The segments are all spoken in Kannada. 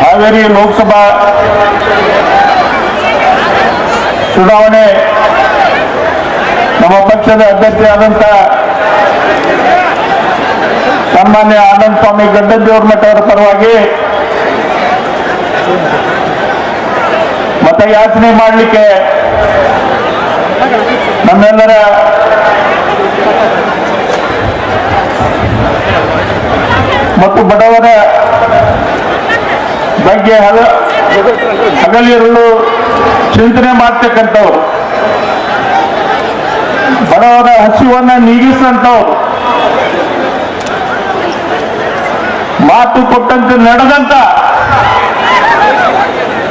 ಹಾವೇರಿ ಲೋಕಸಭಾ ಚುನಾವಣೆ ನಮ್ಮ ಪಕ್ಷದ ಅಭ್ಯರ್ಥಿಯಾದಂಥ ಸನ್ಮಾನ್ಯ ಆನಂದ ಸ್ವಾಮಿ ಗಡ್ಡದೇವ್ರ ಮಠ ಅವರ ಪರವಾಗಿ ಮತಯಾಚನೆ ಮಾಡಲಿಕ್ಕೆ ನಮ್ಮೆಲ್ಲರ ಮತ್ತು ಬಡವರ ಬಗ್ಗೆ ಹಲ ಹಗಲಿರಲು ಚಿಂತನೆ ಮಾಡ್ತಕ್ಕಂಥವ್ರು. ಬಡವರ ಹಸಿವನ್ನ ನೀಗಿಸಂತವ್ರು ಮಾತು ಕೊಟ್ಟಂತೆ ನಡೆದಂತ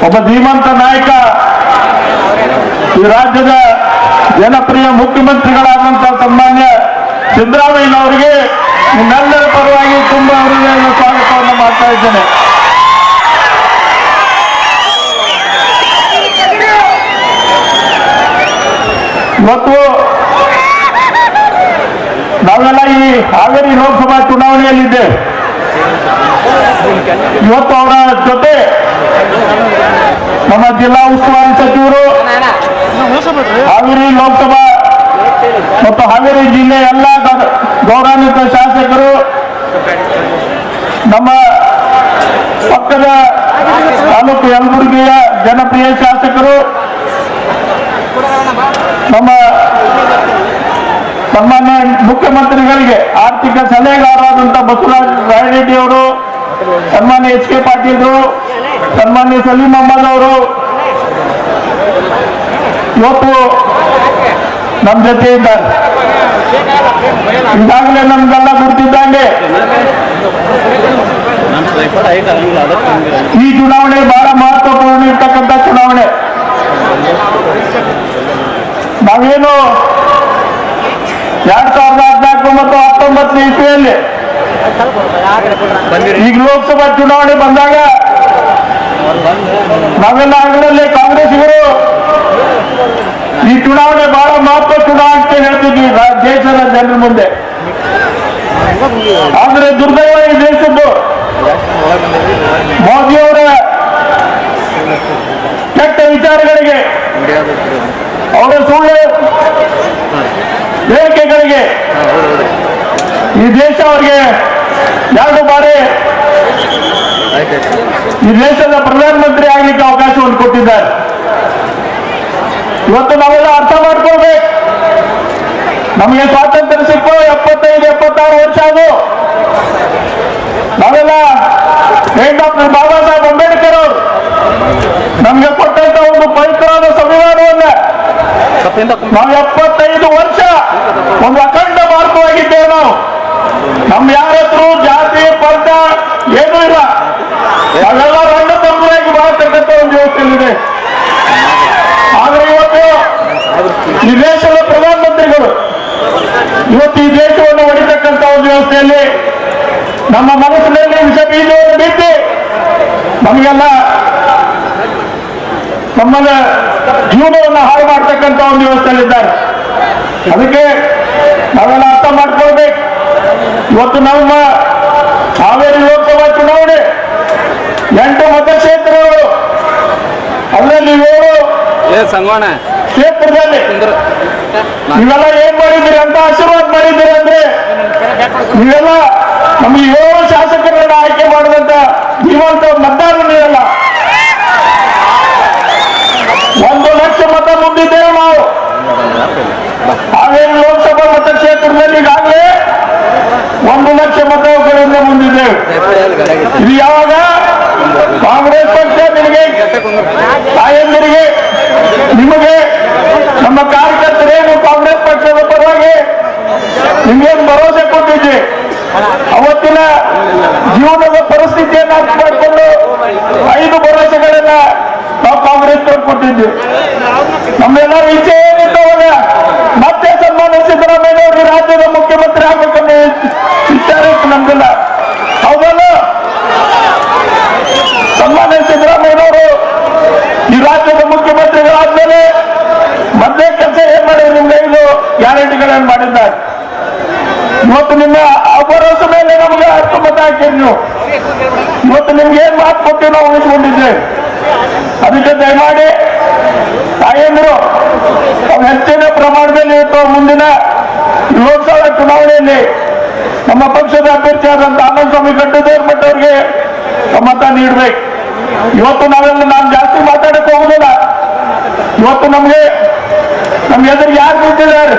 ಒಬ್ಬ ಧೀಮಂತ ನಾಯಕ ಈ ರಾಜ್ಯದ ಜನಪ್ರಿಯ ಮುಖ್ಯಮಂತ್ರಿಗಳಾದಂತಹ ಸನ್ಮಾನ್ಯ ಸಿದ್ದರಾಮಯ್ಯನವರಿಗೆ ನಿಮ್ಮೆಲ್ಲರ ಪರವಾಗಿ ತುಂಬಾ ಅವರಿಗೆ ಸ್ವಾಗತವನ್ನು ಮಾಡ್ತಾ ಇದ್ದೇನೆ. ಮತ್ತು ನಾವೆಲ್ಲ ಈ ಹಾವೇರಿ ಲೋಕಸಭಾ ಚುನಾವಣೆಯಲ್ಲಿದ್ದೇವೆ ಇವತ್ತು ಅವರ ಜೊತೆ ನಮ್ಮ ಜಿಲ್ಲಾ ಉಸ್ತುವಾರಿ ಸಚಿವರು ಹಾವೇರಿ ಲೋಕಸಭಾ ಮತ್ತು ಹಾವೇರಿ ಜಿಲ್ಲೆ ಎಲ್ಲ ಗೌರವಾನ್ವಿತ ಶಾಸಕರು, ನಮ್ಮ ಪಕ್ಕದ ತಾಲೂಕು ಯಲಬುರ್ಗಿಯ ಜನಪ್ರಿಯ ಶಾಸಕರು, ನಮ್ಮ ಸನ್ಮಾನ್ಯ ಮುಖ್ಯಮಂತ್ರಿಗಳಿಗೆ ಆರ್ಥಿಕ ಸಲಹೆಗಾರರಾದಂಥ ಬಸವರಾಜ ರಾಯರೆಡ್ಡಿ ಅವರು, ಸನ್ಮಾನ್ಯ ಎಚ್ ಕೆ ಪಾಟೀಲ್ರು ಸನ್ಮಾನ್ಯ ಸಲೀಂ ಅಹಮದ್ ಅವರು, ಇವತ್ತು ನಮ್ಮ ಜೊತೆ ಇದ್ದಾರೆ ಈಗಾಗಲೇ ನಮ್ಗೆಲ್ಲ ಗುರುತಿದ್ದಂಗೆ. ಈ ಚುನಾವಣೆ ಬಹಳ ಮಹತ್ವಪೂರ್ಣ ಇರ್ತಕ್ಕಂಥ ಚುನಾವಣೆ. ನಾವೇನು ಎರಡ್ ಸಾವಿರದ ಹದಿನಾಲ್ಕು ಮತ್ತು ಹತ್ತೊಂಬತ್ತನೇ ಇಸ್ವಿಯಲ್ಲಿ ಈಗ ಲೋಕಸಭಾ ಚುನಾವಣೆ ಬಂದಾಗ ನಾವೆಲ್ಲ ಆಗಲೇ ಕಾಂಗ್ರೆಸ್ ಮಹತ್ವ ಹೇಳ್ತಿದ್ವಿ ದೇಶದ ಜನರ ಮುಂದೆ. ಆದ್ರೆ ದುರ್ದೈವ ಈ ದೇಶದ್ದು ಮೋದಿಯವರ ಕೆಟ್ಟ ವಿಚಾರಗಳಿಗೆ, ಅವರ ಸುಳ್ಳು ಹೇಳಿಕೆಗಳಿಗೆ ಈ ದೇಶ ಅವರಿಗೆ ಎರಡು ಬಾರಿ ಈ ದೇಶದ ಪ್ರಧಾನಮಂತ್ರಿ ಆಗ್ಲಿಕ್ಕೆ ಅವಕಾಶವನ್ನು ಕೊಟ್ಟಿದ್ದಾರೆ. ಇವತ್ತು ನಾವೆಲ್ಲ ಅರ್ಥ ಮಾಡ್ಕೊಳ್ಬೇಕು. ನಮಗೆ ಸ್ವಾತಂತ್ರ್ಯ ಸಿಕ್ಕು, ಎಪ್ಪತ್ತೈದು, ಎಪ್ಪತ್ತಾರು ವರ್ಷ ಅದು ನಾವೆಲ್ಲ ಡಾಕ್ಟರ್ ಬಾಬಾ ಸಾಹೇಬ್ ಅಂಬೇಡ್ಕರ್ ಅವರು. ನಮ್ಗೆ ಕೊಟ್ಟಂತ ಒಂದು ಪವಿತ್ರವಾದ ಸಂವಿಧಾನವನ್ನ. ನಾವು ಎಪ್ಪತ್ತೈದು ವರ್ಷ ಒಂದು ಅಖಂಡ ಭಾರತವಾಗಿದ್ದೇವೆ ನಾವು. ನಮ್ಮ ಯಾರ ಹತ್ರ ಜಾತಿ ಪಂಥ ಏನೂ ಇಲ್ಲ. ನಾವೆಲ್ಲ ರಂಡ ತಮ್ಮರಾಗಿ ಬಾಳ್ತಕ್ಕಂಥ ಒಂದು ವ್ಯವಸ್ಥೆಯಲ್ಲಿದೆ ಆದ್ರೆ ಇವತ್ತು ಈ ದೇಶದ ಪ್ರಧಾನಮಂತ್ರಿಗಳು ಇವತ್ತು ಈ ದೇಶವನ್ನು ಹೊಡಿತಕ್ಕಂಥ ಒಂದು ವ್ಯವಸ್ಥೆಯಲ್ಲಿ ನಮ್ಮ ಮನಸ್ಸಿನಲ್ಲಿ ವಿಷ ಬೀಜವನ್ನು ಬಿತ್ತಿ ನಮಗೆಲ್ಲ ನಮ್ಮನ್ನ ಜೀವನವನ್ನು ಹಾಳು ಮಾಡ್ತಕ್ಕಂಥ ಒಂದು ವ್ಯವಸ್ಥೆಯಲ್ಲಿದ್ದಾರೆ. ಅದಕ್ಕೆ ನಾವೆಲ್ಲ ಅರ್ಥ ಮಾಡ್ಕೊಳ್ಬೇಕು. ಇವತ್ತು ನಮ್ಮ ಹಾವೇರಿ ಲೋಕಸಭಾ ಚುನಾವಣೆ ಎಂಟು ಮತಕ್ಷೇತ್ರಗಳು. ಅದರಲ್ಲಿ ಏಳು ಕ್ಷೇತ್ರದಲ್ಲಿ. ನೀವೆಲ್ಲ ಏನ್ ಮಾಡಿದ್ದೀರಿ ಅಂತ ಆಶೀರ್ವಾದ ಮಾಡಿದ್ದೀರಿ ಅಂದ್ರೆ ನೀವೆಲ್ಲ ನಮಗೆ ಏಳು ಶಾಸಕರನ್ನ ಆಯ್ಕೆ ಮಾಡಿದಂತ ಜೀವಂತ ಮತದಾರರು ಅಲ್ಲ ಒಂದು ಲಕ್ಷ ಮತ ಮುಂದಿದ್ದೇವೆ ನಾವು. ಹಾವೇರಿ ಲೋಕಸಭಾ ಮತಕ್ಷೇತ್ರದಲ್ಲಿ ಈಗಾಗಲೇ ಒಂದು ಲಕ್ಷ ಮತಗಳಿಂದ ಮುಂದಿದ್ದೇವೆ ಇದು ಯಾವಾಗ? ಕಾಂಗ್ರೆಸ್ ಪಕ್ಷ ನಿಮಗೆ ತಾಯಂದಿರಿಗೆ, ನಿಮಗೆ ನಮ್ಮ ಕಾರ್ಯಕರ್ತರೇನು ಕಾಂಗ್ರೆಸ್ ಪಕ್ಷದ ಪರವಾಗಿ ನಿಮ್ಗೇನು ಕೊಟ್ಟಿದ್ವಿ ಅವತ್ತಿನ ಜೀವನದ ಪರಿಸ್ಥಿತಿಯನ್ನು ಅರ್ಥ ಮಾಡಿಕೊಂಡು ಐದು ಭರವಸೆಗಳನ್ನ ನಾವು ಕಾಂಗ್ರೆಸ್ ಕೊಟ್ಟಿದ್ವಿ ನಮ್ಮೆಲ್ಲರ ಇಚ್ಛೆ ಏನಿತ್ತು ಅವಾಗ ಮತ್ತೆ ಸನ್ಮಾನ್ಯ ಸಿದ್ದರಾಮಯ್ಯ ಅವರು ರಾಜ್ಯದ ಮುಖ್ಯಮಂತ್ರಿ ಆಗ್ಬೇಕನ್ನೋ ವಿಚಾರ ಇತ್ತು ನಮ್ಗೆಲ್ಲ ಹೌದಲ್ಲ ಸನ್ಮಾನ್ಯ ಸಿದ್ದರಾಮಯ್ಯನವರು ಈ ರಾಜ್ಯದ ಮುಖ್ಯಮಂತ್ರಿಗಳಾದ್ಮೇಲೆ ಮೊದಲೇ ಕೆಲಸ ಏನ್ ಮಾಡಿದ್ರು ನಿಮ್ಗೆ ಐದು ಗ್ಯಾರಂಟಿಗಳನ್ನು ಮಾಡಿದ್ದಾರೆ ಇವತ್ತು ನಿಮ್ಮ ಆ ಭರವಸೆ ಮೇಲೆ ನಮಗೆ ಹತ್ತು ಮತ ಹಾಕಿರಿ ನೀವು ಇವತ್ತು ನಿಮ್ಗೆ ಏನ್ ಮಾತು ಕೊಟ್ಟು ನಾವು ಉಳಿಸ್ಕೊಂಡಿದ್ದೇವೆ ಅದಕ್ಕೆ ದಯಮಾಡಿ, ತಾಯಂದ್ರು ಹೆಚ್ಚಿನ ಪ್ರಮಾಣದಲ್ಲಿ ಮುಂದಿನ ಲೋಕಸಭಾ ಚುನಾವಣೆಯಲ್ಲಿ ನಮ್ಮ ಪಕ್ಷದ ಅಭ್ಯರ್ಥಿಯಾದಂತ ಆನಂದ ಸ್ವಾಮಿ ಗಡ್ಡದೇವ್ರ ಮಠ ಅವರಿಗೆ ಮತ ನೀಡ್ಬೇಕು. ಇವತ್ತು ನಾವೆಲ್ಲ ನಾನು ಜಾಸ್ತಿ ಮಾತಾಡಕ್ ಹೋಗುದಿಲ್ಲ. ಇವತ್ತು ನಮ್ಗೆ ನಮ್ಗೆ ಎದುರು ಯಾರು ನಿಂತಿದ್ದಾರೆ?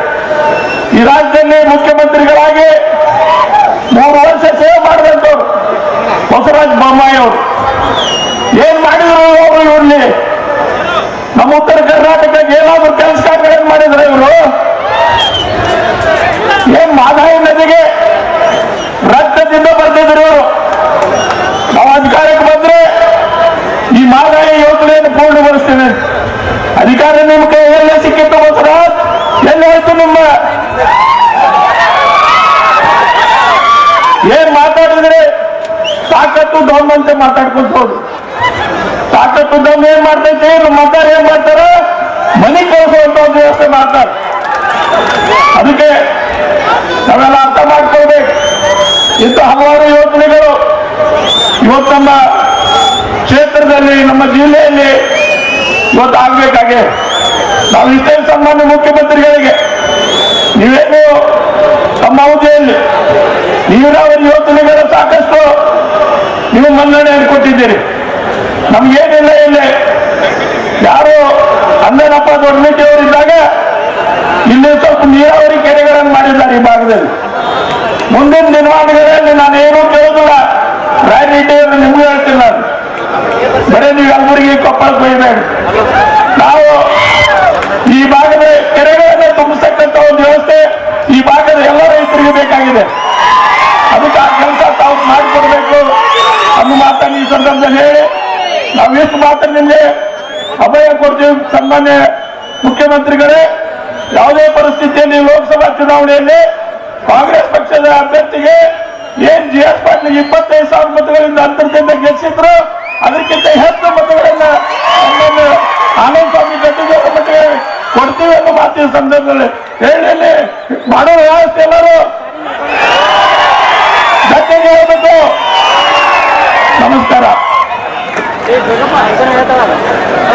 ಈ ರಾಜ್ಯದಲ್ಲಿ ಮುಖ್ಯಮಂತ್ರಿಗಳಾಗಿ ಮೂರು ವರ್ಷ ಸೇವೆ ಮಾಡಿದಂಥವ್ರು ಬಸವರಾಜ ಬೊಮ್ಮಾಯಿ ಅವರು ಏನ್ ಮಾಡಿದ್ರು ಅವರು ಇವ್ರಲ್ಲಿ ನಮ್ಮ ಉತ್ತರ ಕರ್ನಾಟಕಕ್ಕೆ ಏನಾದ್ರು ಕೆಲಸ ಕಾರ್ಯಗಳನ್ನು ಮಾಡಿದ್ರೆ ಇವರು ಏನ್ ಮಾದಾಯಿ ನದಿಗೆ ರಕ್ತದಿಂದ ಬರ್ತಿದ್ರು ಇವರು ನಾವು ಅಧಿಕಾರಕ್ಕೆ ಬಂದ್ರೆ ಈ ಮಾದಾಯಿ ಯೋಜನೆಯನ್ನು ಪೂರ್ಣಗೊಳಿಸ್ತೇವೆ ಅಧಿಕಾರ ನಿಮ್ಮ ಕೈಯಲ್ಲೇ ಸಿಕ್ಕಿತ್ತು ಬಸವರಾಜ್ ಎಲ್ಲಿ ಹೋಯ್ತು ನಿಮ್ಮ ಏನ್ ಮಾತಾಡಿದ್ರೆ ತಾಕತ್ತು ದಮ್ ಅಂತ ಮಾತಾಡ್ಕೊಂತ ಹೋದ್ರು. ತಾಕತ್ತು ಏನ್ ಮಾಡ್ತೈತಿ? ನಮ್ಮ ಮತಾರ ಏನ್ ಮಾಡ್ತಾರ? ಮನಿ ಕಳಿಸುವಂತ ಒಂದು ವ್ಯವಸ್ಥೆ ಮಾಡ್ತಾರ. ಅದಕ್ಕೆ ನಾವೆಲ್ಲ ಅರ್ಥ ಮಾಡ್ಕೊಳ್ಬೇಕು. ಇಂಥ ಹಲವಾರು ಯೋಜನೆಗಳು ಇವತ್ತು ನಮ್ಮ ಕ್ಷೇತ್ರದಲ್ಲಿ, ನಮ್ಮ ಜಿಲ್ಲೆಯಲ್ಲಿ ಇವತ್ತು ಆಗ್ಬೇಕಾಗೆ. ನಾವು ಇಷ್ಟೇ ಸನ್ಮಾನ್ಯ ಮುಖ್ಯಮಂತ್ರಿಗಳಿಗೆ ನೀವೇನು ತಮ್ಮ ಅವಧಿಯಲ್ಲಿ ನೀರಾವರಿ ಯೋಜನೆಗಳ ಸಾಕಷ್ಟು ನೀವು ಮನ್ನಣೆಯನ್ನು ಕೊಟ್ಟಿದ್ದೀರಿ ನಮ್ಗೇನಿಲ್ಲ ಇಲ್ಲಿ. ಯಾರು ಅಂದನಪ್ಪ ದೊಡ್ಡಮಿಟ್ಟಿ ಇದ್ದಾಗ ಇಲ್ಲಿ ಸ್ವಲ್ಪ ನೀರಾವರಿ ಕೆರೆಗಳನ್ನು ಮಾಡಿದ್ದಾರೆ ಈ ಭಾಗದಲ್ಲಿ. ಮುಂದಿನ ದಿನಮಾನಗಳಲ್ಲಿ ನಾನು ಏನೂ ಕೇಳೋದಿಲ್ಲ. ರಾಯರೆಡ್ಡಿ ಅವರು ನಿಮ್ಗೆ ಹೇಳ್ತೀನಿ ನಾನು. ಬರೀ ನೀವು ಎಲ್ಲರಿಗೆ ಕೊಪ್ಪಳ ಹೋಗ್ಬೇಡಿ. ನಾವು ಈ ಮಾತ್ರ ನಿಮಗೆ ಅಭಯ ಕೊಡ್ತೀವಿ ಸನ್ಮಾನ್ಯ ಮುಖ್ಯಮಂತ್ರಿಗಳೇ. ಯಾವುದೇ ಪರಿಸ್ಥಿತಿಯಲ್ಲಿ ಲೋಕಸಭಾ ಚುನಾವಣೆಯಲ್ಲಿ ಕಾಂಗ್ರೆಸ್ ಪಕ್ಷದ ಅಭ್ಯರ್ಥಿಗೆ ಏನ್ ಜಿ ಎಸ್ ಪಾಟೀಲ್ ಇಪ್ಪತ್ತೈದು ಸಾವಿರ ಮತಗಳಿಂದ ಅಂತರದಿಂದ ಗೆಲ್ಲಿಸಿದ್ರು, ಅದಕ್ಕಿಂತ ಹೆಚ್ಚು ಮತಗಳನ್ನ ಆನಂದ್ ಸ್ವಾಮಿ ಗಡ್ಡಿಗೆ ಮಟ್ಟಿಗೆ ಕೊಡ್ತೀವಿ ಅನ್ನೋ ಮಾತಿನ ಸಂದರ್ಭದಲ್ಲಿ. ಹೇಳಿ ಮಾಡೋ ವ್ಯವಸ್ಥೆ ಎಲ್ಲರೂ 有的话你跟他要多少钱